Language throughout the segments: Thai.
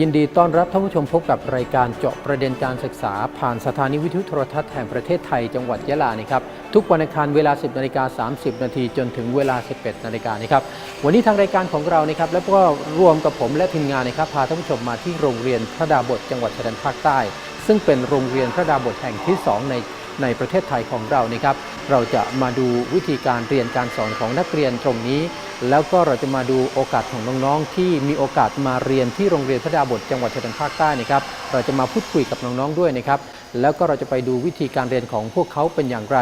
ยินดีต้อนรับท่านผู้ชมพบกับรายการเจาะประเด็นการศึกษา ผ่านสถานีวิทยุโทรทัศน์แห่งประเทศไทยจังหวัดยะลานะครับทุกวันอังคารเวลา 10นาฬิกา30 นาทีจนถึงเวลา 11นาฬิกานะครับวันนี้ทางรายการของเรานะครับแล้วก็รวมกับผมและทีมงานนะครับพาท่านผู้ชมมาที่โรงเรียนพระดาบทจังหวัดชายแดนภาคใต้ ซึ่งเป็นโรงเรียนพระดาบทแห่งที่สองใน ในประเทศไทยของเรานะครับ เราจะมาดูวิธีการเรียนการสอนของนักเรียนตรงนี้ แล้วก็เราจะมาดูโอกาสของน้องๆที่มีโอกาสมาเรียนที่โรงเรียนพระดาบทจังหวัดชายแดนภาคใต้นะครับ เราจะมาพูดคุยกับน้องๆด้วยนะครับ แล้วก็เราจะไปดูวิธีการเรียนของพวกเขาเป็นอย่างไร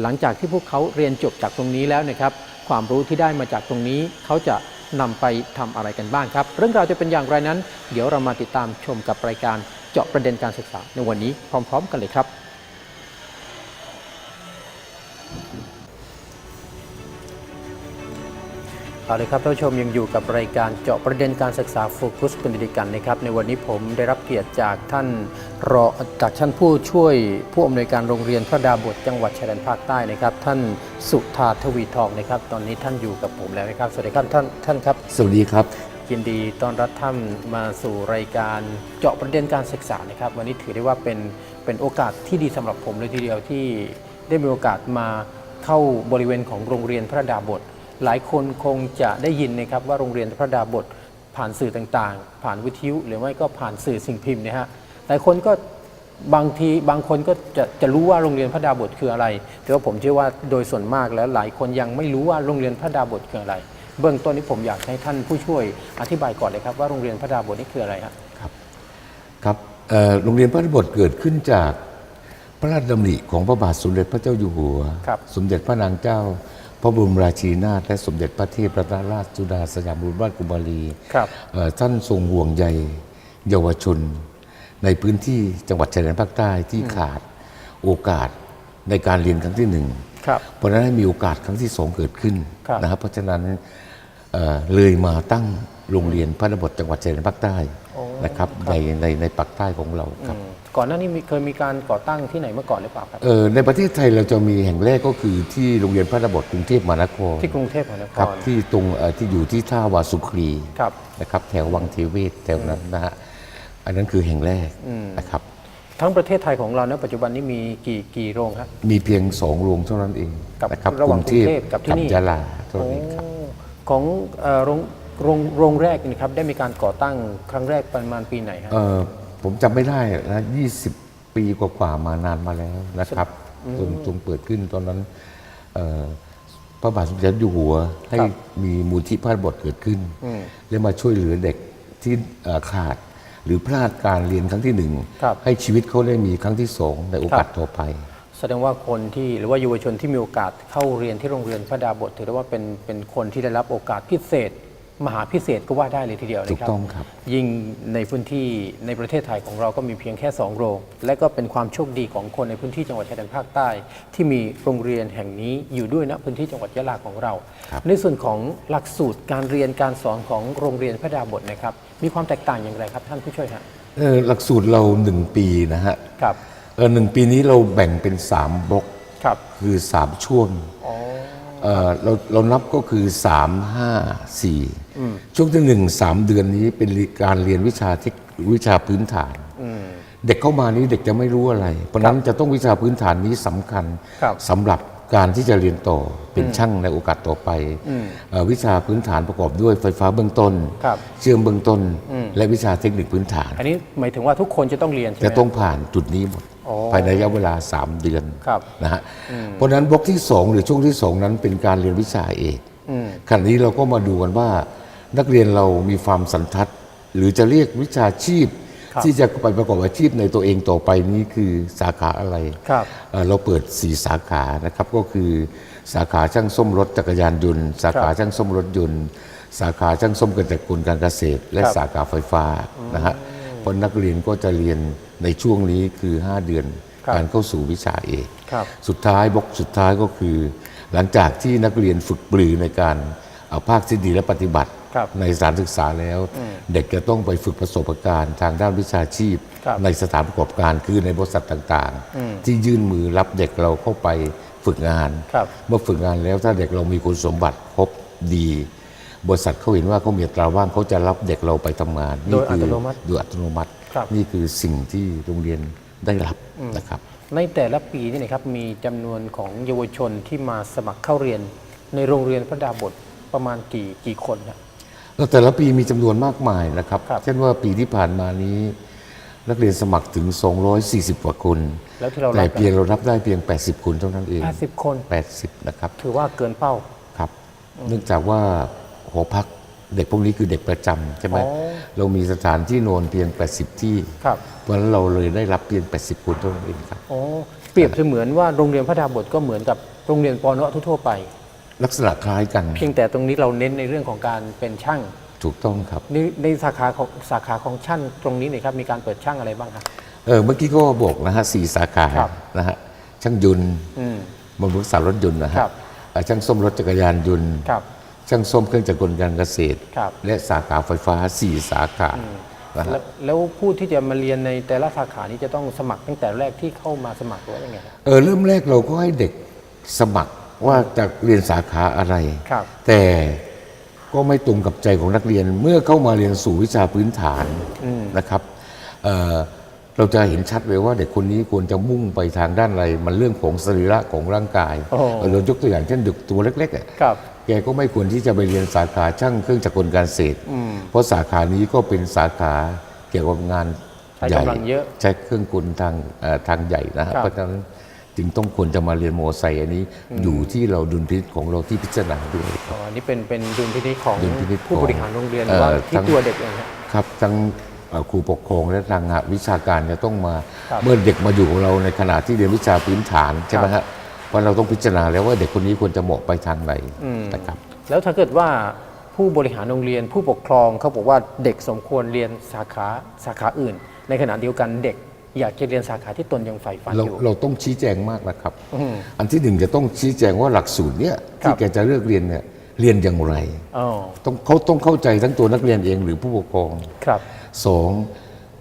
หลังจากที่พวกเขาเรียนจบจากตรงนี้แล้วนะครับ ความรู้ที่ได้มาจากตรงนี้เขาจะนำไปทำอะไรกันบ้างครับ เรื่องราวจะเป็นอย่างไรนั้น เดี๋ยวเรามาติดตามชมกับรายการเจาะประเด็นการศึกษาในวันนี้พร้อม ๆ กันเลยครับ เอาเลยครับท่านผู้ชมยังอยู่กับรายการเจาะประเด็นการศึกษาโฟกัสเป็นดิกันนะครับ ในวันนี้ผมได้รับเกียรติจากท่านรอจากท่านผู้ช่วยผู้อำนวยการโรงเรียนพระดาบทจังหวัดชายแดนภาคใต้นะครับ ท่านสุธาทวีทองนะครับ ตอนนี้ท่านอยู่กับผมแล้วนะครับ สวัสดีครับท่านท่านครับ สวัสดีครับยินดีต้อนรับท่านมาสู่รายการเจาะประเด็นการศึกษานะครับ วันนี้ถือได้ว่าเป็นเป็นโอกาสที่ดีสำหรับผมเลยทีเดียวที่ได้มีโอกาสมาเข้าบริเวณของโรงเรียนพระดาบท หลายคนคงจะได้ยินนะครับว่าโรงเรียนพระดาบทผ่านสื่อต่างๆ ผ่านวิทยุหรือไม่ก็ผ่านสื่อสิ่งพิมพ์นะฮะหลายคนก็บางทีบางคนก็จะจะรู้ว่าโรงเรียนพระดาบทคืออะไร แต่ว่าผมเชื่อว่าโดยส่วนมากแล้วหลายคนยังไม่รู้ว่าโรงเรียนพระดาบทคืออะไร เบื้องต้นนี้ผมอยากให้ท่านผู้ช่วยอธิบายก่อนเลยครับว่าโรงเรียนพระดาบทนี่คืออะไรครับครับเอ่อโรงเรียนพระราชบทเกิดขึ้นจากพระราชดำริของพระบาทสมเด็จพระเจ้าอยู่หัวครับสมเด็จพระนางเจ้า พระบรมราชินีนาถและสมเด็จพระเทพรัตนราชสุดาสยามบรมราชกุมารีครับเอ่อท่านทรงห่วงใยเยาวชน ในพื้นที่จังหวัดชายแดนภาคใต้ที่ขาดโอกาสในการเรียนครั้งที่หนึ่งครับเพราะฉะนั้นให้มีโอกาสครั้งที่สองเกิดขึ้นครับนะครับเพราะฉะนั้นเอ่อเลยมาตั้งโรงเรียนพระนบทจังหวัดชายแดนภาคใต้นะครับในในในปากใต้ของเราครับอืม ก่อนหน้านี้มีเคยมีการก่อตั้งที่ไหนเมื่อก่อนหรือเปล่าครับ เอ่อในประเทศไทยเราจะมีแห่งแรกก็คือที่โรงเรียนพระนบทกรุงเทพมหานครที่กรุงเทพมหานคครับรที่ตรงเอ่อที่อยู่ที่ท่าวาสุครีครับนะครับแถววังเทเวศแถวนั้นนะฮะอันนั้นคือแห่งแรกนะครับ ทั้งประเทศไทยของเราณปัจจุบันนี้มีกี่กี่โรงครับ มีเพียงสองโรงเท่านั้นเองกับนะครับระหว่างกรุงเทพกับที่นี่ ยะลาเท่านั้นเองครับโอ้ของเอ่อโรงโรงโรงแรกนี่ครับได้มีการก่อตั้งครั้งแรกประมาณปีไหนครับ เอ่อ ผมจำไม่ได้นะ20ปีกว่าๆมานานมาแล้วนะครับจนจนเปิดขึ้นตอนนั้นเอ่อพระบาทสมเด็จอยู่หัวให้ครับมีมูลที่พระบทเกิดขึ้นอืมและมาช่วยเหลือเด็กที่เอ่อขาดหรือพลาดการเรียนครั้งที่หนึ่งครับให้ชีวิตเขาได้มีครั้งที่สองในโอกาสครับต่อไป แสดงว่าคนที่หรือว่าเยาวชนที่มีโอกาสเข้าเรียนที่โรงเรียนพระดาบทถือได้ว่าเป็นเป็นคนที่ได้รับโอกาสพิเศษ มหาพิเศษก็ว่าได้เลยทีเดียวนะครัถูกต้องครับ ยิ่งในพื้นที่ในประเทศไทยของเราก็มีเพียงแค่ 2 โรง และก็เป็นความโชคดีของคนในพื้นที่จังหวัดชายแดนภาคใต้ ที่มีโรงเรียนแห่งนี้อยู่ด้วยณพื้นที่จังหวัดยะลาของเราครับในส่วนของหลักสูตรการเรียนการสอนของโรงเรียนพระดาบทนะครับ มีความแตกต่างอย่างไรครับท่านผู้ช่วยฮะเอ่อหลักสูตรเราหนึ่งปีนะฮะครับเออหนึ่งปีนี้เราแบ่งเป็นสามบล็อกครับคือสามช่วง อ๋อ เอ่อเราเรานับก็คือ 3 5 4 ช่วงที่หนึ่งสามเดือนนี้เป็นการเรียนวิชาเทควิชาพื้นฐาน เด็กเข้ามานี้เด็กจะไม่รู้อะไร เพราะฉะนั้นจะต้องวิชาพื้นฐานนี้สำคัญครับ สำหรับ การที่จะเรียนต่อเป็นช่างในโอกาสต่อไปเอ่อวิชาพื้นฐานประกอบด้วยไฟฟ้าเบื้องต้นครับเชื่อมเบื้องต้น และวิชาเทคนิคพื้นฐาน อันนี้หมายถึงว่าทุกคนจะต้องเรียนใช่ไหมจะต้องผ่านจุดนี้หมดอ๋อภายในระยะเวลา 3 เดือนครับนะฮะเพราะฉะนั้นบล็อกที่ 2 หรือช่วงที่ 2 นั้นเป็นการเรียนวิชาเอกขณะนี้เราก็มาดูกันว่า นักเรียนเรามีความสันทัด หรือจะเรียกวิชาชีพครับ ที่จะไปประกอบอาชีพในตัวเองต่อไปนี้คือสาขาอะไรครับเอ่อเราเปิด 4 สาขานะครับก็คือสาขาช่างส้มรถจักรยานยนต์ สาขาช่างส้มรถยนต์ สาขาช่างส้มเกษตรกลการเกษตร และครับสาขาไฟฟ้านะฮะเพราะนักเรียนก็จะเรียนในช่วงนี้คือ 5 เดือนครับการเข้าสู่วิชาเอกครับสุดท้ายบล็อกสุดท้ายก็คือ หลังจากที่นักเรียนฝึกปรือในการเอาภาคทฤษฎีและปฏิบัติครับ ในสถานศึกษาแล้ว เด็กจะต้องไปฝึกประสบการณ์ทางด้านวิชาชีพครับในสถานประกอบการคือในบริษัทต่างๆ ที่ยื่นมือรับเด็กเราเข้าไปฝึกงานครับเมื่อฝึกงานแล้วถ้าเด็กเรามีคุณสมบัติครบดีบริษัทเขาเห็นว่าเขามีอัตราว่างเขาจะรับเด็กเราไปทำงานโดยคือัตโนมัติโดยอัตโนมัติครับนี่คือสิ่งที่โรงเรียนได้รับนะครับ ในแต่ละปีนี่นะครับมีจำนวนของเยาวชนที่มาสมัครเข้าเรียน ในโรงเรียนพระดาบทประมาณกี่กี่คนนะ แล้วแต่ละปีมีจำนวนมากมายนะครับ ครับ เช่นว่าปีที่ผ่านมานี้ นักเรียนสมัครถึง 240 กว่าคน แล้วที่เราแต่รับเพียงเรารับได้เพียง 80 คนเท่านั้นเองแปดสิบคน 80 นะครับ ถือว่าเกินเป้า ครับ เนื่องจากว่าหอพักเด็กพวกนี้คือเด็กประจำใช่ไหมอ๋อ เรามีสถานที่นอนเพียง 80 ที่ ครับ เพราะฉะนั้นเราเลยได้รับเพียง 80 คนเท่านั้นเองครับ อ๋อ เปรียบเสมือนว่าโรงเรียนพระดาบทก็เหมือนกับโรงเรียนปอนทั่วๆไป ลักษณะคล้ายกัน เพียงแต่ตรงนี้เราเน้นในเรื่องของการเป็นช่างถูกต้องครับ ในในสาขาของสาขาของช่างตรงนี้เนี่ยครับมีการเปิดช่างอะไรบ้างครับเออเมื่อกี้ก็บอกนะฮะสี่สาขาครับนะฮะช่างยนต์อืมบำรุงสารรถยนต์นะฮะครับเอ่อช่างซ่อมรถจักรยานยนต์ครับช่างซ่อมเครื่องจักรกลการเกษตรครับและสาขาไฟฟ้าสี่สาขานะฮะแล้วแล้วผู้ที่จะมาเรียนในแต่ละสาขานี้จะต้องสมัครตั้งแต่แรกที่เข้ามาสมัครหรือว่ายังไงครับเออเริ่มแรกเราก็ให้เด็กสมัคร ว่าจะเรียนสาขาอะไรครับแต่ก็ไม่ตรงกับใจของนักเรียนเมื่อเข้ามาเรียนสู่วิชาพื้นฐานอืมนะครับเอ่อเราจะเห็นชัดเลยว่าเด็กคนนี้ควรจะมุ่งไปทางด้านอะไร มันเรื่องของสรีระของร่างกายโอ้เออเรายกตัวอย่างเช่นเด็กตัวเล็กๆอะครับแกก็ไม่ควรที่จะไปเรียนสาขาช่างเครื่องจักรกลการเกษตรอืมเพราะสาขานี้ก็เป็นสาขาเกี่ยวกับงานใช้ใหญ่กำลังเยอะใช้เครื่องกลทางเอ่อทางใหญ่นะฮะครับเพราะฉะนั้น จึงต้องควรจะมาเรียนโมไซค์อันนี้อยู่ที่เราดุลพินิจของเราที่พิจารณาด้วยอ๋ออันนี้เป็นเป็นดุลพินิจของดุลพินิจผู้ของบริหารโรงเรียนหเอ่รืออว่าที่ทั้งตัวเด็กเองครับครับทั้งเอ่อครูปกครองและทางวิชาการจะต้องมาครับเมื่อเด็กมาอยู่กับเราในขณะที่เรียนวิชาพื้นฐานใช่ไหมครับฮะเพราะเราต้องพิจารณาแล้วว่าเด็กคนนี้ควรจะเหมาะไปทางไหนอืมนะครับ แล้วถ้าเกิดว่าผู้บริหารโรงเรียนผู้ปกครองเขาบอกว่าเด็กสมควรเรียนสาขาสาขาอื่น ในขณะเดียวกันเด็ก อยากจะเรียนสาขาที่ตนยังใฝ่ฝันเราอยู่ เราต้องชี้แจงมากนะครับ อืมอันที่หนึ่งจะต้องชี้แจงว่าหลักสูตรเนี้ยครัที่บแกจะเลือกเรียนเนี่ยเรียนอย่างไร อ๋อต้องเขาต้องเข้าใจทั้งตัวนักเรียนเองหรือผู้ปกครองครับ สอง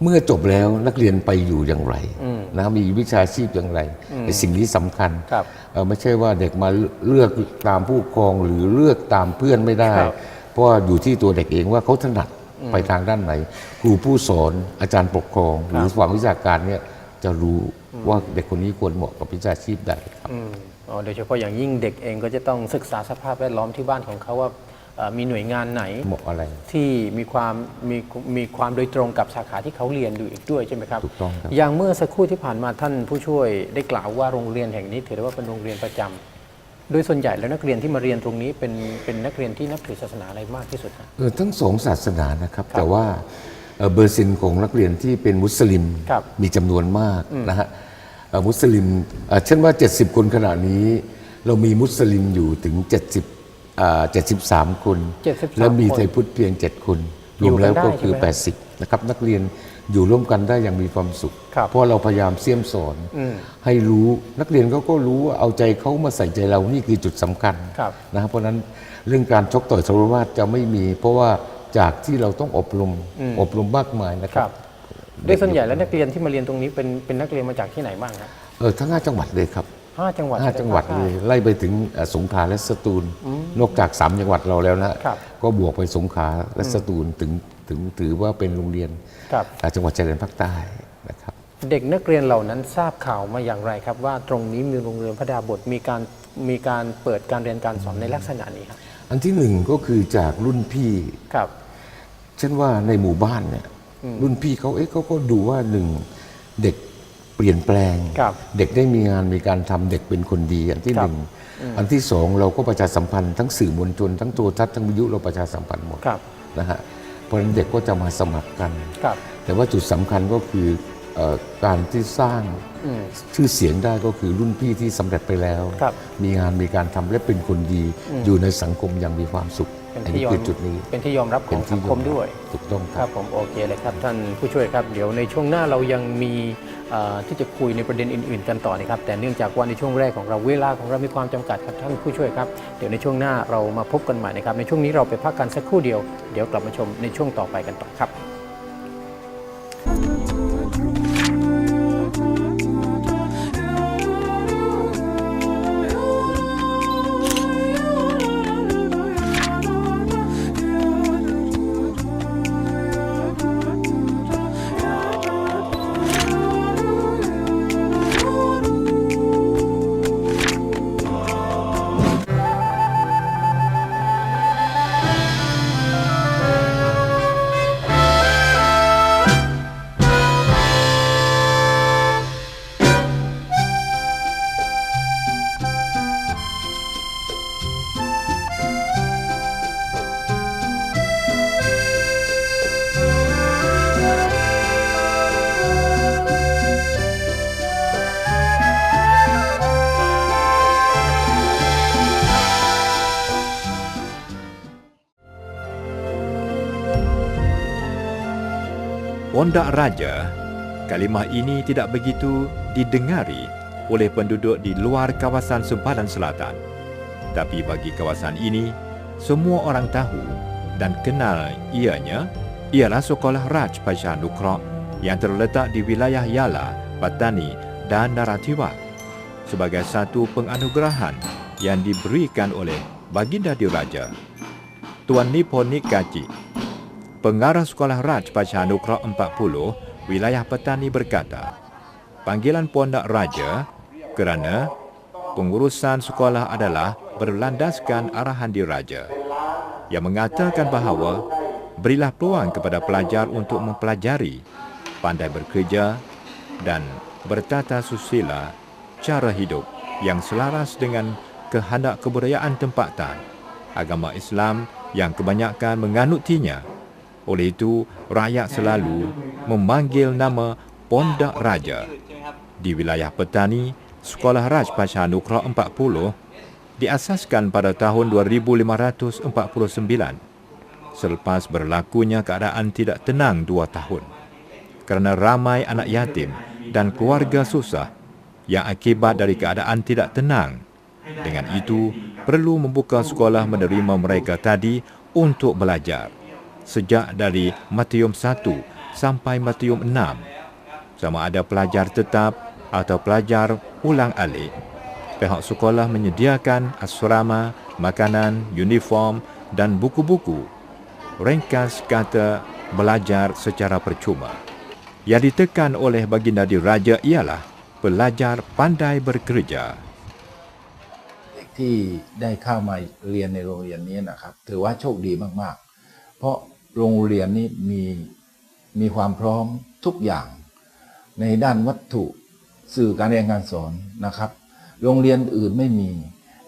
เมื่อจบแล้วนักเรียนไปอยู่อย่างไรอืมนะมีวิชาชีพอย่างไรไอ้สิ่งนี้สำคัญครับเอ่อไม่ใช่ว่าเด็กมาเลือกตามผู้ปกครองหรือเลือกตามเพื่อนไม่ได้ ครับ เพราะว่าอยู่ที่ตัวเด็กเองว่าเขาถนัด ไปทางด้านไหน ครูผู้สอนอาจารย์ปกครอง หรือฝั่งวิชาการเนี่ยจะรู้ว่าเด็กคนนี้ควรเหมาะกับวิชาชีพใดครับอืมอ๋อโดยเฉพาะอย่างยิ่งเด็กเองก็จะต้องศึกษาสภาพแวดล้อมที่บ้านของเขาว่าเอ่อมีหน่วยงานไหนเหมาะอะไร ที่มีความมีมีความโดยตรงกับสาขาที่เขาเรียนอยู่อีกด้วยใช่ไหมครับถูกต้องครับอย่างเมื่อสักครู่ที่ผ่านมาท่านผู้ช่วยได้กล่าวว่าโรงเรียนแห่งนี้ถือได้ว่าเป็นโรงเรียนประจำ โดยส่วนใหญ่แล้วนักเรียนที่มาเรียนตรงนี้เป็นเป็นนักเรียนที่นับถือศาสนาอะไรมากที่สุดครับเออทั้งสองศาสนานะครับครับแต่ว่าเอ่อเบอร์เซ็นต์ของนักเรียนที่เป็นมุสลิมครับมีจำนวนมากนะฮะเอ่อมุสลิมเอ่อเช่นว่า 70 คนขณะนี้ เรามีมุสลิมอยู่ถึง 70อ่า73 คน 73และมีคนไทยพุทธเพียง 7 คนอรยู่วมกันแล้วได้ก็คือใช่ไหม 80 นะครับนักเรียน อยู่ร่วมกันได้อย่างมีความสุขครับเพราะเราพยายามเสี่ยมสอนอืมให้รู้นักเรียนเขาก็รู้ว่าเอาใจเขามาใส่ใจเรานี่คือจุดสำคัญครับนะครับเพราะฉะนั้นเรื่องการชกต่อยทรวาสจะไม่มี เพราะว่าจากที่เราต้องอบรมอืมอบรมมากมายนะคครัรับบโดยส่วนใหญ่แล้วนักเรียนที่มาเรียนตรงนี้เป็นเป็นนักเรียนมาจากที่ไหนบ้างครับเออทั้งห้าจังหวัดเลยครับห้าจังหวัดห้าจังหวัดเลยไล่ไปถึงเอ่อสงขลาและสตูล นอกจากสามจังหวัดเราแล้วนะครับก็บวกไปสงขลาและสตูลถึง ถึงถือว่าเป็นโรงเรียนครับอ่าจังหวัดชายแดนภาคใต้นะครับ เด็กนักเรียนเหล่านั้นทราบข่าวมาอย่างไรครับ ว่าตรงนี้มีโรงเรียนพระดาบทมีการมีการเปิดการเรียนการสอนในลักษณะนี้ครับอันที่หนึ่งก็คือจากรุ่นพี่ครับเช่นว่าในหมู่บ้านเนี่ยรุ่นพี่เขาเอ๊ะเขาก็ดูว่าหนึ่งเด็กเปลี่ยนแปลงครับเด็กได้มีงานมีการทำเด็กเป็นคนดี อันที่ครัหบนึ่งอันที่สองเราก็ประชาสัมพันธ์ทั้งสื่อมวลชน ทั้งโทรทัศน์ทั้งวิทยุเราประชาสัมพันธ์หมดครับนะฮะ เพราะฉะนั้นเด็กก็จะมาสมัครกันครับแต่ว่าจุดสำคัญก็คือเออการที่สร้างอืมชื่อเสียงได้ก็คือรุ่นพี่ที่สำเร็จไปแล้วครับมีงานมีการทำและเป็นคนดีอยู่ในสังคมอย่างมีความสุขเป็นอันที่นี้ยอมคือจุดนี้เป็นที่ยอมรับของสังคมด้วย ถูกต้องคครับรับผมโอเคเลยครับท่านผู้ช่วยครับ เดี๋ยวในช่วงหน้าเรายังมีเอ่อ ที่จะคุยในประเด็นอื่น ๆ กันต่อนะครับแต่เนื่องจากว่าในช่วงแรกของเราเวลาของเรามีความจำกัดครับท่านผู้ช่วยครับเดี๋ยวในช่วงหน้าเรามาพบกันใหม่นะครับในช่วงนี้เราไปพักกันสักครู่เดียวเดี๋ยวกลับมาชมในช่วงต่อไปกันต่อครับ Pondak Raja, kalimah ini tidak begitu didengari oleh penduduk di luar kawasan sempadan selatan. Tapi bagi kawasan ini, semua orang tahu dan kenal ianya ialah Sekolah Raj Pasha Nukra yang terletak di wilayah Yala, Patani dan Narathiwat sebagai satu penganugerahan yang diberikan oleh Baginda Diraja. Tuan Nipon Nikaci, pengarah Sekolah Raj Pasha Nukra 40, wilayah Petani berkata, panggilan Pondak Raja kerana pengurusan sekolah adalah berlandaskan arahan diraja yang mengatakan bahawa berilah peluang kepada pelajar untuk mempelajari, pandai bekerja dan bertata susila cara hidup yang selaras dengan kehendak kebudayaan tempatan agama Islam yang kebanyakan menganutinya. Oleh itu, rakyat selalu memanggil nama Pondak Raja. Di wilayah Petani, Sekolah Raj Pasha Nukra 40 diasaskan pada tahun 2549 selepas berlakunya keadaan tidak tenang dua tahun kerana ramai anak yatim dan keluarga susah yang akibat dari keadaan tidak tenang. Dengan itu, perlu membuka sekolah menerima mereka tadi untuk belajar sejak dari Matium 1 sampai Matium 6 sama ada pelajar tetap atau pelajar ulang alik. Pihak sekolah menyediakan asrama, makanan, uniform dan buku-buku. Ringkas kata belajar secara percuma. Yang ditekan oleh baginda diraja ialah pelajar pandai bekerja. ที่ได้เข้ามาเรียนในโรงเรียนนี้นะครับ ถือว่าโชคดีมาก ๆ เพราะ โรงเรียนนี้มีมีความพร้อมทุกอย่าง ในด้านวัตถุสื่อการเรียนการสอนนะครับ โรงเรียนอื่นไม่มี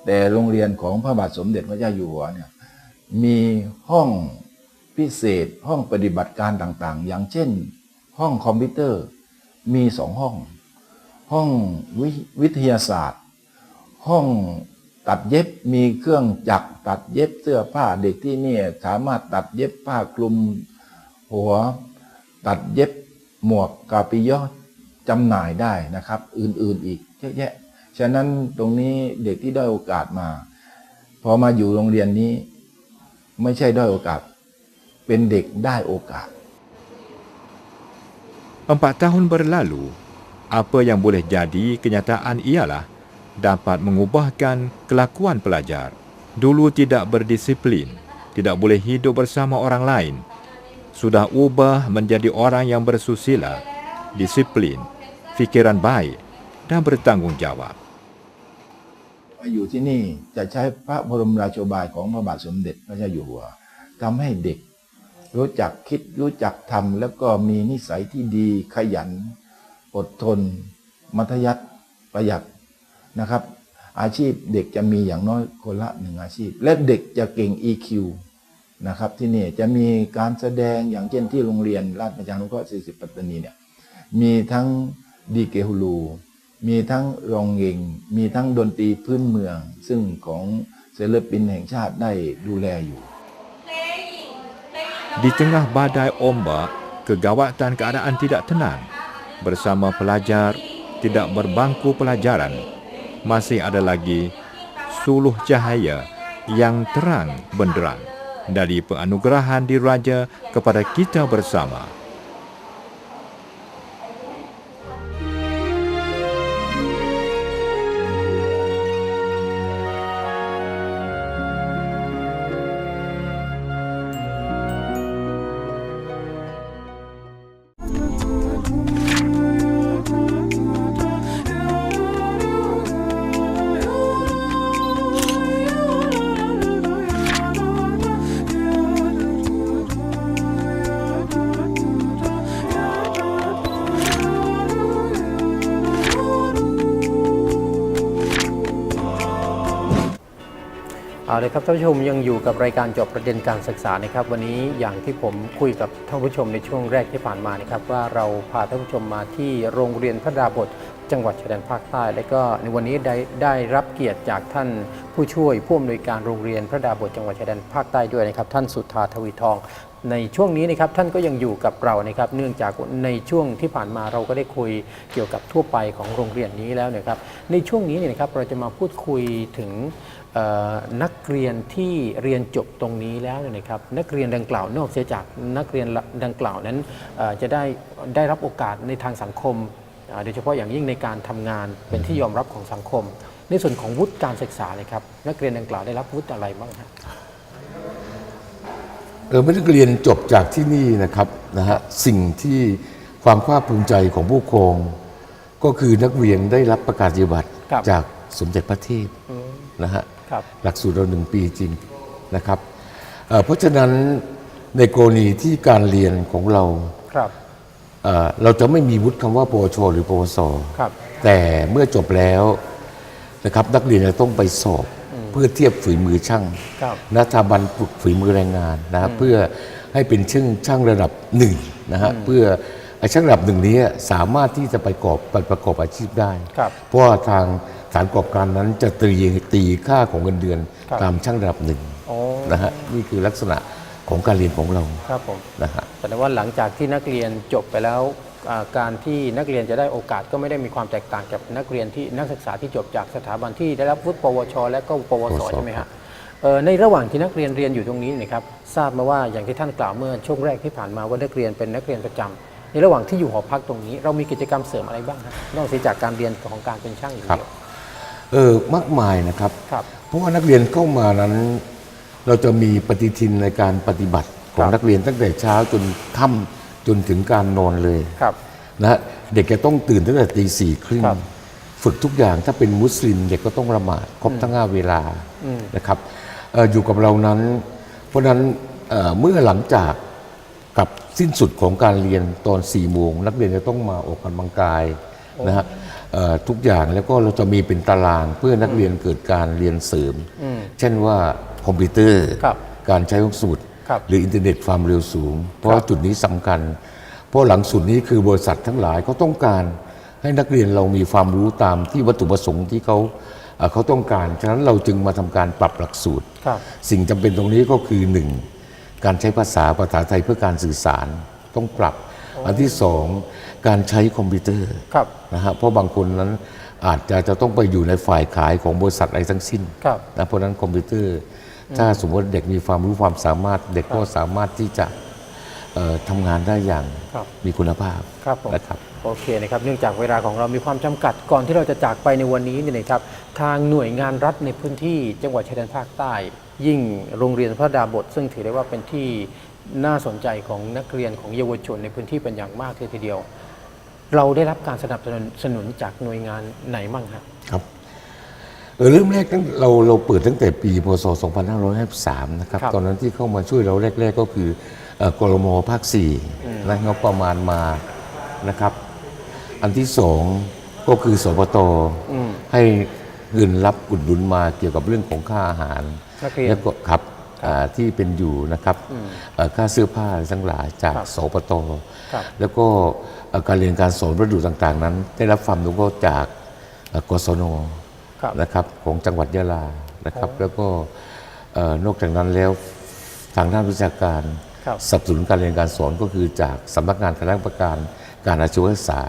แต่โรงเรียนของพระบาทสมเด็จพระเจ้าอยู่หัวเนี่ยมีห้องพิเศษห้องปฏิบัติการต่างๆ อย่างเช่น ห้องคอมพิวเตอร์มีสองห้อง ห้องวิวทยาศาสตร์ ห้อง ตัดเย็บมีเครื่องจักรตัดเย็บเสื้อผ้าเด็กที่นี่สามารถตัดเย็บผ้าคลุม หัว ตัดเย็บหมวกกาปิยอจำหน่ายได้นะครับ อื่นๆอีกเยอะแยะฉะนั้นตรงนี้เด็กที่ได้โอกาสมา พอมาอยู่โรงเรียนนี้ ไม่ใช่ได้โอกาส เป็นเด็กได้โอกาส Empat tahun berlalu, apa yang boleh jadi kenyataan ialah dapat mengubahkan kelakuan pelajar. Dulu tidak berdisiplin, tidak boleh hidup bersama orang lain. Sudah ubah menjadi orang yang bersusila, disiplin, fikiran baik dan bertanggungjawab. มาอยู่ที่นี่จะใช้พระบรมราโชบายของพระบาทสมเด็จพระเจ้าอยู่หัวทำให้เด็ก รู้จักคิดรู้จักทำแล้วก็มีนิสัยที่ดีขยัน อดทน มัธยัติประหยัด นะครับ อาชีพเด็กจะมีอย่างน้อยคนละหนึ่งอาชีพ และเด็กจะเก่ง EQ นะครับที่นี่จะมีการแสดงอย่างเช่นที่โรงเรียนราชประชานุเคราะห์ 40 ปัตตานีเนี่ยมีทั้งดีเกฮูลูมีทั้งรองเงงมีทั้งดนตรีพื้นเมือง ซึ่งของศิลปินแห่งชาติได้ดูแลอยู่ Di tengah badai ombak, kegawatan keadaan tidak tenang. Bersama pelajar, tidak berbangku pelajaran, masih ada lagi suluh cahaya yang terang benderang dari penganugerahan diraja kepada kita bersama. ยครับท่านผู้ชมยังอยู่กับรายการจาะประเด็นการศึกษานะครับ วันนี้อย่างที่ผมคุยกับท่านผู้ชมในช่วงแรกที่ผ่านมานะครับ ว่าเราพาท่านผู้ชมมาที่โรงเรียนพระดาบทจังหวัดชายแดนภาคใต้ และก็ในวันนี้ได้ได้รับเกียรติจากท่านผู้ช่วยผู้อำนวยการโรงเรียนพระดาบทจังหวัดชายแดนภาคใต้ด้วยนะครับ ท่านสุธาทวีทอง ในช่วงนี้นะครับท่านก็ยังอยู่กับเรานะครับ เนื่องจากในช่วงที่ผ่านมาเราก็ได้คุยเกี่ยวกับทั่วไปของโรงเรียนนี้แล้วนะครับ ในช่วงนี้เนี่ยนะครับเราจะมาพูดคุยถึง นักเรียนที่เรียนจบตรงนี้แล้วเนี่ยนะครับนักเรียนดังกล่าวนอกเสียจากนักเรียนดังกล่าวนั้นเอ่อจะได้ได้รับโอกาสในทางสังคมอ่าโดยเฉพาะอย่างยิ่งในการทำงานเป็นที่ยอมรับของสังคม ในส่วนของวุฒิการศึกษาเลยครับนักเรียนดังกล่าวได้รับวุฒิอะไรบ้างครับเออเมื่อนักเรียนจบจากที่นี่นะครับนะฮะสิ่งที่ความภาคภูมิใจของผู้ปกครอง ก็คือนักเรียนได้รับประกาศนียบัตรครับจากสมเด็จพระเทพนะฮะครับ หลักสูตรเราหนึ่งปีจริงนะครับเอ่อเพราะฉะนั้นในกรณีที่การเรียนของเราครับเอ่อเราจะไม่มีวุฒิคำว่าปวช หรือปวสครับแต่เมื่อจบแล้วนะครับนักเรียนจะต้องไปสอบเพื่อเทียบฝีมือช่างครับนัฐบันฝึกฝีมือแรงงานนะครับเพื่อให้เป็นช่างช่างระดับหนึ่งนะฮะเพื่อไอ้ช่างระดับหนึ่งนี้สามารถที่จะไปกอบไปประกอบอาชีพได้ครับเพราะว่าทาง สารประกอบการนั้นจะตีตีค่าของเงินเดือนครับ ตามช่างระดับหนึ่งโอ้นะฮะนี่คือลักษณะของการเรียนของเราครับผมนะฮะ แสดงว่าหลังจากที่นักเรียนจบไปแล้วอ่าการที่นักเรียนจะได้โอกาสก็ไม่ได้มีความแตกต่างกับนักเรียนที่นักศึกษาที่จบจากสถาบันที่ได้รับวุฒิปวช และก็ปวสปวส ใช่ไหมฮะเอ่อในระหว่างที่นักเรียนเรียนอยู่ตรงนี้นะครับทราบมาว่าอย่างที่ท่านกล่าวเมื่อช่วงแรกที่ผ่านมาว่านักเรียนเป็นนักเรียนประจำในระหว่างที่อยู่หอพักตรงนี้ เรามีกิจกรรมเสริมอะไรบ้างครับนอกจากการเรียนของการเป็นช่างอย่างครับเดียว เออมากมายนะครับครับ เพราะว่านักเรียนเข้ามานั้น เราจะมีปฏิทินในการปฏิบัติของครับนักเรียนตั้งแต่เช้าจนค่ำจนถึงการนอนเลยครับนะฮะเด็กจะต้องตื่นตั้งแต่ตีสี่ครึ่งครับฝึกทุกอย่างถ้าเป็นมุสลิมเด็กก็ต้องละหมาดครบทั้งห้าเวลาอืมนะครับเอ่ออยู่กับเรานั้น เพราะฉะนั้นเอ่อเมื่อหลังจากกับสิ้นสุดของการเรียนตอน4ี่โมงนักเรียนจะต้องมาออกกำลังกายนะฮะเอ่อ ทุกอย่างแล้วก็เราจะมีเป็นตารางเพื่อนักเรียนเกิดการเรียนเสริมอืมเช่นว่าคอมพิวเตอร์ครับการใช้ห้องสมุดครับหรืออินเทอร์เน็ตความเร็วสูง เพราะว่าจุดนี้สำคัญ เพราะหลังสุดนี้คือบริษัททั้งหลายเขาต้องการให้นักเรียนเรามีความรู้ตามที่วัตถุประสงค์ที่เขาเอ่อเขาต้องการ ฉะนั้นเราจึงมาทำการปรับหลักสูตรครับสิ่งจำเป็นตรงนี้ก็คือหนึ่งการใช้ภาษาภาษาไทยเพื่อการสื่อสารต้องปรับ อันที่สอง การใช้คอมพิวเตอร์ครับนะฮะเพราะบางคนนั้นอาจจะจะต้องไปอยู่ในฝ่ายขายของบริษัทอะไรทั้งสิ้นครับนะเพราะฉะนั้นคอมพิวเตอร์ ถ้าสมมติเด็กมีความรู้ความสามารถ เด็กก็สามารถที่จะเอ่อทำงานได้อย่างครับ มีคุณภาพครับผม นะครับ โอเคนะครับเนื่องจากเวลาของเรามีความจำกัดก่อนที่เราจะจากไปในวันนี้เนี่ยนะครับทางหน่วยงานรัฐในพื้นที่จังหวัดชายแดนภาคใต้ ยิ่งโรงเรียนพระดาบท ซึ่งถือได้ว่าเป็นที่น่าสนใจของนักเรียนของเยาวชนในพื้นที่เป็นอย่างมากเลยทีเดียว เราได้รับการสนับสนุนสนุนจากหน่วยงานไหนบ้างครับครับเออเริ่มแรกตั้งเราเราเปิดตั้งแต่ปีพศ 2553 นะครับครับตอนนั้นที่เข้ามาช่วยเราแรก ๆ ก็คือเอ่อกรมภาค4และงบประมาณมานะครับ อันที่สองก็คือสปตอืมให้เงินรับอุดหนุนมาเกี่ยวกับเรื่องของค่าอาหารนักเรียนแล้วก็ครับอ่าที่เป็นอยู่นะครับเอ่อค่าเสื้อผ้าทั้งหลายจากครับสปตครับแล้วก็เอ่อ การเรียนการสอนวัสดุต่างๆ นั้น ได้รับความอนุเคราะห์จากเอ่อกศนครับนะครับของจังหวัดยะลานะครับ แล้วก็เอ่อนอกจากนั้นแล้วทางด้านวิชาการครับสนับสนุนการเรียนการสอนก็คือจากสำนักงานคณะกรรมการการอาชีวศึกษา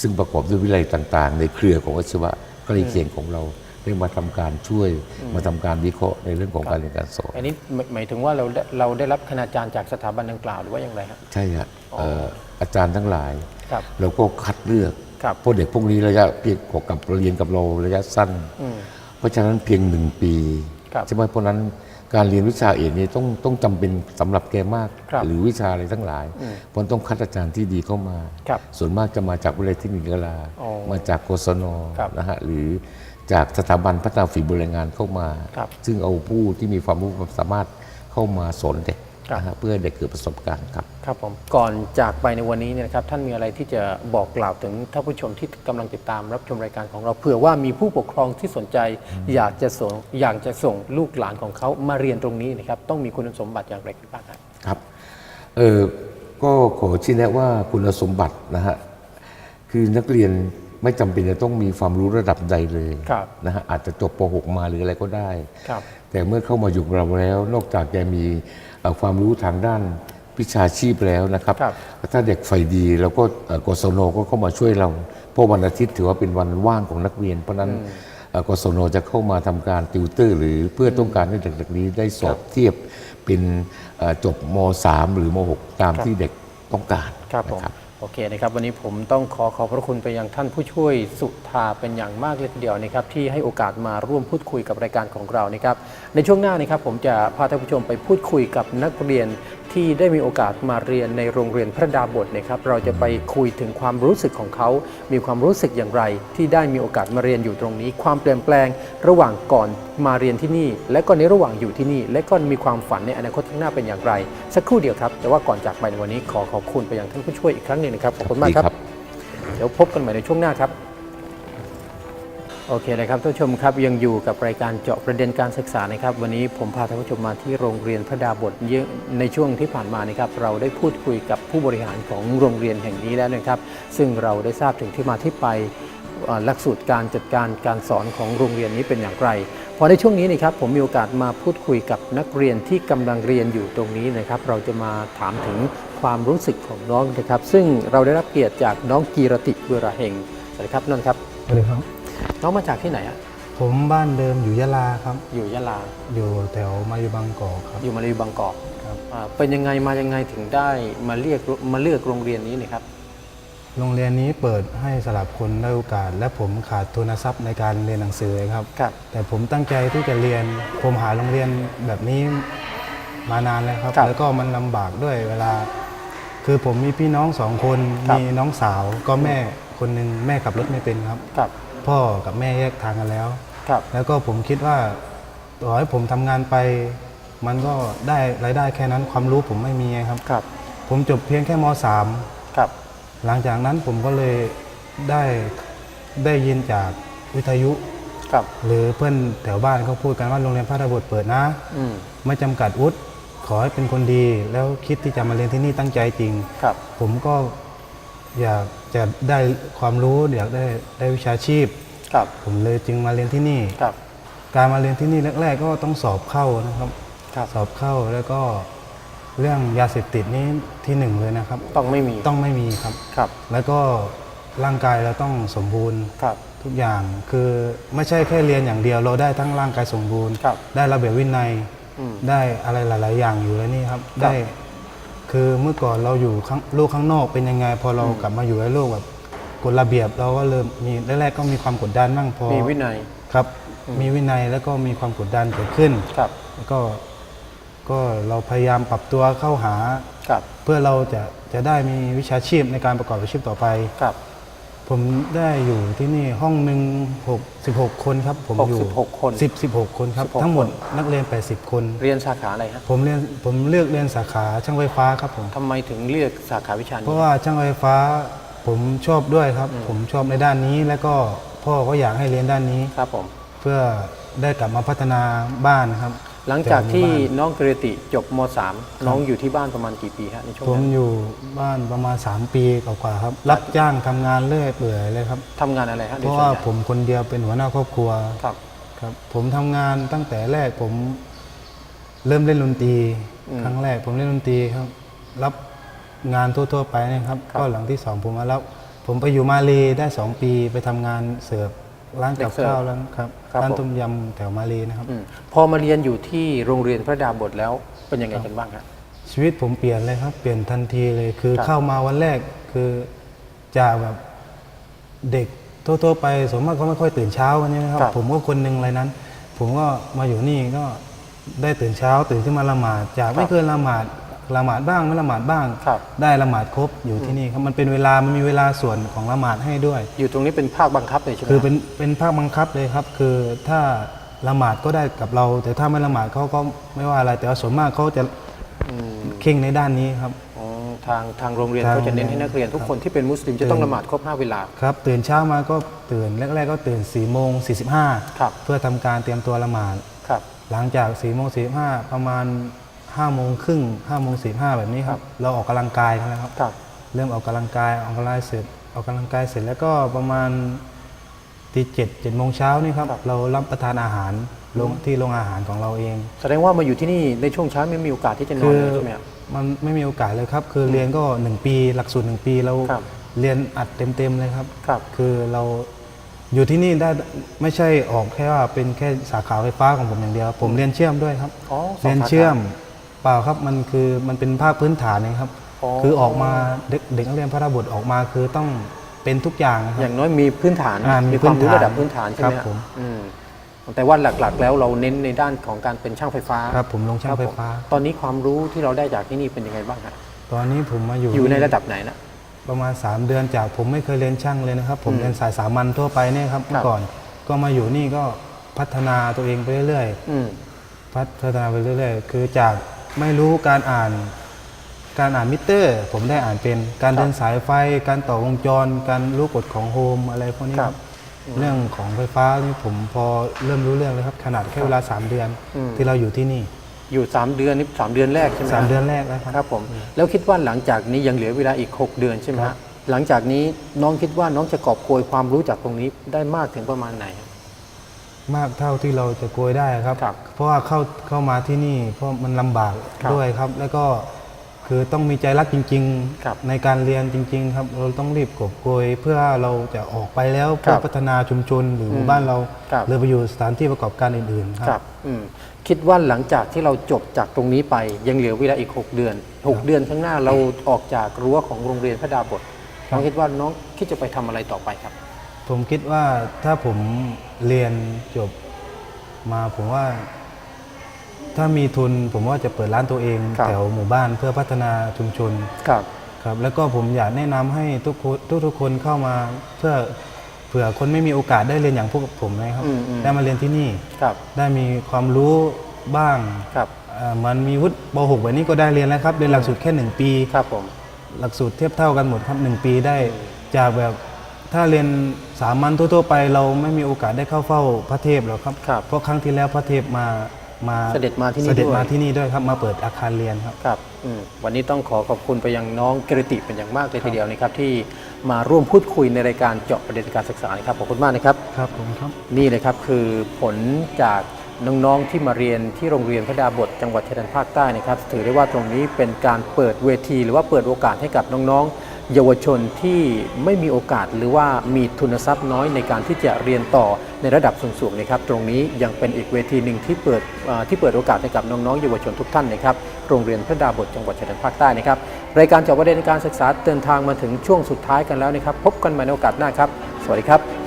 ซึ่งประกอบด้วยวิทยาลัยต่างๆ ในเครือของอาชีวะใกล้เคียงของเรา ได้มาทำการช่วยมาทำการวิเคราะห์ในเรื่องของการเรียนการสอนอันนี้หมายหมายถึงว่าเราได้เราได้รับคณาจารย์จากสถาบันดังกล่าวหรือว่าอย่างไรครับใช่ฮะเอ่ออาจารย์ทั้งหลายครับเราก็คัดเลือกครับเพราะเด็กพวกนี้ระยะเพียงกับเรียนกับเราระยะสั้นอืมเพราะฉะนั้นเพียงหนึ่งปีครับใช่ไหมเพราะฉะนั้นการเรียนวิชาเอกนี้ต้องต้องจำเป็นสำหรับแกมากครับหรือวิชาอะไรทั้งหลายเพราะต้องคัดอาจารย์ที่ดีเข้ามาครับส่วนมากจะมาจากวิทยาลัยเทคนิคยะลาอ๋อมาจากกศนครับนะฮะหรือ จากสถาบันพัฒนาฝีมือแรงงานเข้ามาครับซึ่งเอาผู้ที่มีความรู้ความสามารถเข้ามาสอนเด็กครับนะฮะเพื่อให้เด็กเกิดประสบการณ์ครับครับผมก่อนจากไปในวันนี้เนี่ยนะครับท่านมีอะไรที่จะบอกกล่าวถึงท่านผู้ชมที่กำลังติดตามรับชมรายการของเราเผื่อว่ามีผู้ปกครองที่สนใจ อยากจะส่งอยากจะส่งลูกหลานของเขามาเรียนตรงนี้นะครับต้องมีคุณสมบัติอย่างไรกันบ้างครับครับเออก็ขอชี้แนะว่าคุณสมบัตินะฮะคือนักเรียน ไม่จำเป็นจะต้องมีความรู้ระดับใดเลยครับนะฮะอาจจะจบป .6 มาหรืออะไรก็ได้ครับแต่เมื่อเข้ามาอยู่กับเราแล้ว นอกจากจะมีเอ่อความรู้ทางด้านวิชาชีพแล้วนะครับครับถ้าเด็กใฝ่ดีแล้วก็เอ่อกศนก็เข้ามาช่วยเรา เพราะวันอาทิตย์ถือว่าเป็นวันว่างของนักเรียน เพราะฉะนั้นเอ่อกศนจะเข้ามาทำการติวเตอร์ หรือเพื่อต้องการให้เด็กๆนี้ได้สอบเทียบเป็นเอ่อจบม .3 หรือม .6 ตามครับที่เด็กต้องการครับผมนะ โอเคนะครับวันนี้ผมต้องขอขอบพระคุณไปยังท่านผู้ช่วยสุธาเป็นอย่างมากเลยทีเดียวนะครับที่ให้โอกาสมาร่วมพูดคุยกับรายการของเรานะครับในช่วงหน้านะครับผมจะพาท่านผู้ชมไปพูดคุยกับนักเรียน ที่ได้มีโอกาสมาเรียนในโรงเรียนพระดาบทนะครับ เราจะไปคุยถึงความรู้สึกของเขา มีความรู้สึกอย่างไร ที่ได้มีโอกาสมาเรียนอยู่ตรงนี้ ความเปลี่ยนแปลงระหว่างก่อนมาเรียนที่นี่ และก็ในระหว่างอยู่ที่นี่ และก็มีความฝันในอนาคตข้างหน้าเป็นอย่างไร สักครู่เดียวครับ แต่ว่าก่อนจากไปในวันนี้ขอขอบคุณไปยังท่านผู้ช่วยอีกครั้งหนึ่งนะครับขอบคุณมากครับ เดี๋ยวพบกันใหม่ในช่วงหน้าครับ โอเคนะครับท่านผู้ชมครับยังอยู่กับรายการเจาะประเด็นการศึกษานะครับ วันนี้ผมพาท่านผู้ชมมาที่โรงเรียนพระดาบทในช่วงที่ผ่านมานะครับเราได้พูดคุยกับผู้บริหารของโรงเรียนแห่งนี้แล้วนะครับ ซึ่งเราได้ทราบถึงที่มาที่ไปหลักสูตรการจัดการการสอนของโรงเรียนนี้เป็นอย่างไรพอในช่วงนี้นะครับผมมีโอกาสมาพูดคุยกับนักเรียนที่กำลังเรียนอยู่ตรงนี้นะครับ เราจะมาถามถึงความรู้สึกของน้องนะครับ ซึ่งเราได้รับเกียรติจากน้องกีรติเวราเฮงสวัสดีครับนนท์ครับสวัสดีครับ น้องมาจากที่ไหนอะผมบ้านเดิมอยู่ยะลาครับ อยู่ยะลา อยู่แถวมาอยู่บางกอกครับ อยู่มาลีบางกอกครับ อ่าเป็นยังไงมายังไงถึงได้มาเรียกมาเลือกโรงเรียนนี้เนะครับ โรงเรียนนี้เปิดให้สำหรับคนได้โอกาส และผมขาดทุนทรัพย์ในการเรียนหนังสือครับ ครับ แต่ผมตั้งใจที่จะเรียน ผมหาโรงเรียนแบบนี้มานานแล้วครับ ครับแล้วก็มันลำบากด้วยเวลา คือผมมีพี่น้องสองคน ครับมีน้องสาวก็แม่ คนหนึ่งแม่ขับรถไม่เป็นครับ ครับ พ่อกับแม่แยกทางกันแล้ว ครับ แล้วก็ผมคิดว่าต่อให้ผมทำงานไป มันก็ได้รายได้แค่นั้นความรู้ผมไม่มีไงครับ ครับ ผมจบเพียงแค่ม ครับ .3 หลังจากนั้นผมก็เลยได้ได้ยินจากวิทยุ ครับ หรือเพื่อนแถวบ้านเขาพูดกันว่าโรงเรียนพระดาบทเปิดนะ อืม ไม่จำกัดวุฒิขอให้เป็นคนดี แล้วคิดที่จะมาเรียนที่นี่ตั้งใจจริง ครับ ผมก็ อยากจะได้ความรู้อยากได้ได้วิชาชีพ ครับ ผมเลยจึงมาเรียนที่นี่ ครับ การมาเรียนที่นี่แรก ๆ ก็ต้องสอบเข้านะครับ ครับ สอบเข้าแล้วก็เรื่องยาเสพติดนี่ที่หนึ่งเลยนะครับ ต้องไม่มี ต้องไม่มีครับ ครับ แล้วก็ร่างกายเราต้องสมบูรณ์ ครับ ทุกอย่างคือไม่ใช่แค่เรียนอย่างเดียว เราได้ทั้งร่างกายสมบูรณ์ ครับได้ระเบียบวินัย อืมได้อะไรหลาย ๆ อย่างอยู่แล้วนี่ครับ ได้ คือเมื่อก่อนเราอยู่ข้างโลกข้างนอกเป็นยังไง พอเรากลับมาอยู่ในโลกแบบกฎระเบียบเราก็เริ่มมีแรกๆก็มีความกดดันบ้างพอมีวินัยครับ มีวินัยแล้วก็มีความกดดันเกิดขึ้นครับแล้วก็ก็เราพยายามปรับตัวเข้าหาครับเพื่อเราจะจะได้มีวิชาชีพในการประกอบอาชีพต่อไปครับ ผมได้อยู่ที่นี่ห้องหนึ่งหกสิบหกคนครับ ผมอยู่66คนสิบสิบหกคนครับ 16 ทั้งหมดคนนักเรียน80คน เรียนสาขาอะไรฮะผมเรียนผมเลือกเรียนสาขาช่างไฟฟ้าครับผมทำไมถึงเลือกสาขาวิชาเพนี้ราะว่าช่างไฟฟ้าผมชอบด้วยครับ ผมชอบในด้านนี้ แล้วก็พ่อก็อยากให้เรียนด้านนี้ ครับผม เพื่อได้กลับมาพัฒนาบ้านครับ หลังจากที่แต่หมู่บ้น้องกฤติจบม .3 น้องอยู่ที่บ้านประมาณกี่ปีฮะในช่วงผมนั้นอยู่บ้านประมาณ 3 ปีกว่าๆครับ รับจ้างทำงานเรื่อยเปื่อยเลยครับ ทำงานอะไรฮะเพโดยราะส่วนว่าใหญ่ผมคนเดียวเป็นหัวหน้าครอบครัวครับ ครับ ผมทำงานตั้งแต่แรกผมเริ่มเล่นดนตรี อืมครั้งแรกผมเล่นดนตรีครับ รับงานทั่วๆไปนะครับครับ ก็หลังที่สองผมมาแล้วผมไปอยู่มาเลยได้สองปีไปทำงานเสิร์ฟร้านกับข้าวร้านครับ ครับร้านผม ต้มยำแถวมาเลยนะครับ อืมพอมาเรียนอยู่ที่โรงเรียนพระดาบทแล้วเป็นยังไงกันบ้างฮะชีวิตผมเปลี่ยนเลยครับ เปลี่ยนทันทีเลย คือครับ เข้ามาวันแรกคือจากแบบเด็กทั่วๆไปสมมติเขาไม่ค่อยตื่นเช้ากันใช่ไหมครับ ครับ ผมก็คนหนึ่งอะไรนั้น ผมก็มาอยู่นี่ก็ได้ตื่นเช้าตื่นขึ้นมาละหมาด จากไม่เคยละหมาด ละหมาดบ้างไม่ละหมาดบ้าง ครับได้ละหมาดครบอยู่ที่นี่ครับมันเป็นเวลามันมีเวลาส่วนของละหมาดให้ด้วย อยู่ตรงนี้เป็นภาคบังคับเลยใช่ไหมคือฮะเป็นเป็นภาคบังคับเลยครับ คือถ้าละหมาดก็ได้กับเรา แต่ถ้าไม่ละหมาดเขาก็ไม่ว่าอะไรแต่ว่าส่วนมากเขาจะอืมเข่งในด้านนี้ครับ อ๋อทางทางโรงเรียนทางเขาจะเน้นให้นักเรียนทุกคนที่เป็นมุสลิมจะต้องละหมาดครบ5เวลา ครับตื่นเช้ามาก็ตื่นแรก ๆ ก็ตื่น4ี่โมงสีครับ เพื่อทำการเตรียมตัวละหมาด ครับ หลังจาก4ี่โมงสีประมาณ 5้าโมงครึ่งห้าโมงสีแบบนี้ครับเราออกกำลังกายกันแล้วครับครับเริ่มออกกำลังกายออกกำลังกายเสร็จออกกำลังกายเสร็จแล้วก็ประมาณตีเจ็ดเจ็ดโมงเช้านี่ครับเรารับประทานอาหารลงที่โรงอาหารของเราเอง แสดงว่ามาอยู่ที่นี่ในช่วงเช้าไม่มีโอกาสที่จะนอนเลยใช่ไหมครับมันไม่มีโอกาสเลยครับ คือเรียนก็หนึ่งปี หลักสูตรหนึ่งปีเราครับเรียนอัดเต็มๆเลยครับครับ คือเราอยู่ที่นี่ได้ไม่ใช่ออกแค่ว่าเป็นแค่สาขาไฟฟ้าของผมอย่างเดียว ผมเรียนเชื่อมด้วยครับอ๋อสองเรียนสาขาเชื่อม เปล่าครับมันคือมันเป็นภาคพื้นฐานเองครับ อ๋อ คือออกมาเด็กเด็กนักเรียนพระราบุตรออกมาคือต้องเป็นทุกอย่างนะคอรับ ย่างน้อยมีพื้นฐานอ่ามีความรู้พื้นฐานระดับพื้นฐานใช่ไหมครับผม อืมแต่ว่าหลักๆ แล้วเราเน้นในด้านของการเป็นช่างไฟฟ้าครับผมลงช่างไฟฟ้า ครับผมตอนนี้ความรู้ที่เราได้จากที่นี่เป็นยังไงบ้างครับตอนนี้ผมมาอยู่อยู่ในระดับไหนนะ ประมาณ 3 เดือนจากผมไม่เคยเรียนช่างเลยนะครับ ผมอืมเรียนสายสามัญทั่วไปเนี่ยครับครัเมื่บอก่อนก็มาอยู่นี่ก็พัฒนาตัวเองไปเรื่อยอืม ๆพัฒนาไปเรื่อยๆ คือจาก ไม่รู้การอ่านการอ่านมิเตอร์ ผมได้อ่านเป็นการเดินสายไฟ การต่อวงจร การรู้กฎของโฮมอะไรพวกนี้คครัรับบเรื่องของไฟฟ้านี่ผมพอเริ่มรู้เรื่องเลยครับ ขนาดแค่เวลา 3 เดือน อืม ที่เราอยู่ที่นี่ อยู่ 3 เดือนนี่สามเดือนแรกใช่ไหมสามฮะเดือนแรกแล้วครับครับผมแล้วคิดว่าหลังจากนี้ยังเหลือเวลาอีก 6 เดือนใช่ไหมครัฮะบ หลังจากนี้น้องคิดว่าน้องจะกอบโกยความรู้จากตรงนี้ได้มากถึงประมาณไหน มากเท่าที่เราจะโกยได้ครับ ครับเพราะว่าเข้าเข้ามาที่นี่เพราะมันลำบากครับด้วยครับ แล้วก็คือต้องมีใจรักจริงครับในการเรียนจริง ๆ ครับ เราต้องรีบกอบโกยเพื่อเราจะออกไปแล้วเพื่อพัฒนาชุมชนหรือหมู่บ้านเราครับ หรือไปอยู่สถานที่ประกอบการอื่นๆคครัรับบอืมคิดว่าหลังจากที่เราจบจากตรงนี้ไปยังเหลือเวลาอีก 6 เดือน 6 เดือนข้างหน้าเราออกจากรั้วของโรงเรียนพระดาบทน้องคิดว่าน้องคิดจะไปทำอะไรต่อไปครับ ผมคิดว่าถ้าผม เรียนจบมาผมว่า ถ้ามีทุนผมว่าจะเปิดร้านตัวเองครับ แถวหมู่บ้านเพื่อพัฒนาชุมชน ครับ ครับแล้วก็ผมอยากแนะนำให้ทุกคนทุกๆคนเข้ามาเพื่อเผื่อคนไม่มีโอกาสได้เรียนอย่างพวกผมนะครับ อืมอืม ได้มาเรียนที่นี่ ครับ ได้มีความรู้บ้างครับ เอ่อมันมีวุฒิป .6 แบบนี้ก็ได้เรียนแล้วครับเรียนหลักสูตรแค่ 1 ปี ครับผม หลักสูตรเทียบเท่ากันหมดครับ 1 ปีได้จากแบบ ถ้าเรียนสามัญทั่วๆไป เราไม่มีโอกาสได้เข้าเฝ้าพระเทพหรอกครับ ครับเพราะครั้งที่แล้วพระเทพมามาเสด็จมาที่นี่เสด็จด้วย มาที่นี่ด้วยครับมาเปิดอาคารเรียนครับ ครับอืมวันนี้ต้องขอขอบคุณไปยังน้องกริติเป็นอย่างมากเลยทีเดียวนะครับที่มาร่วมพูดคุยในรายการเจาะประเด็นการศึกษานะครับขอบคุณมากนะครับ ครับผมครับ นี่เลยครับคือผลจากน้องๆที่มาเรียนที่โรงเรียนพระดาบทจังหวัดชายแดนภาคใต้นะครับ ถือได้ว่าตรงนี้เป็นการเปิดเวที หรือว่าเปิดโอกาสให้กับน้องๆ เยาวชนที่ไม่มีโอกาสหรือว่ามีทุนทรัพย์น้อยในการที่จะเรียนต่อในระดับสูงๆนะครับ ตรงนี้ยังเป็นอีกเวทีหนึ่งที่เปิดที่เปิดโอกาสให้กับน้องๆเยาวชนทุกท่านนะครับโรงเรียนพระดาบทจังหวัดชายแดนภาคใต้นะครับรายการจาะประเด็นการศึกษาเดินทางมาถึงช่วงสุดท้ายกันแล้วนะครับ พบกันใหม่ในโอกาสหน้าครับ สวัสดีครับ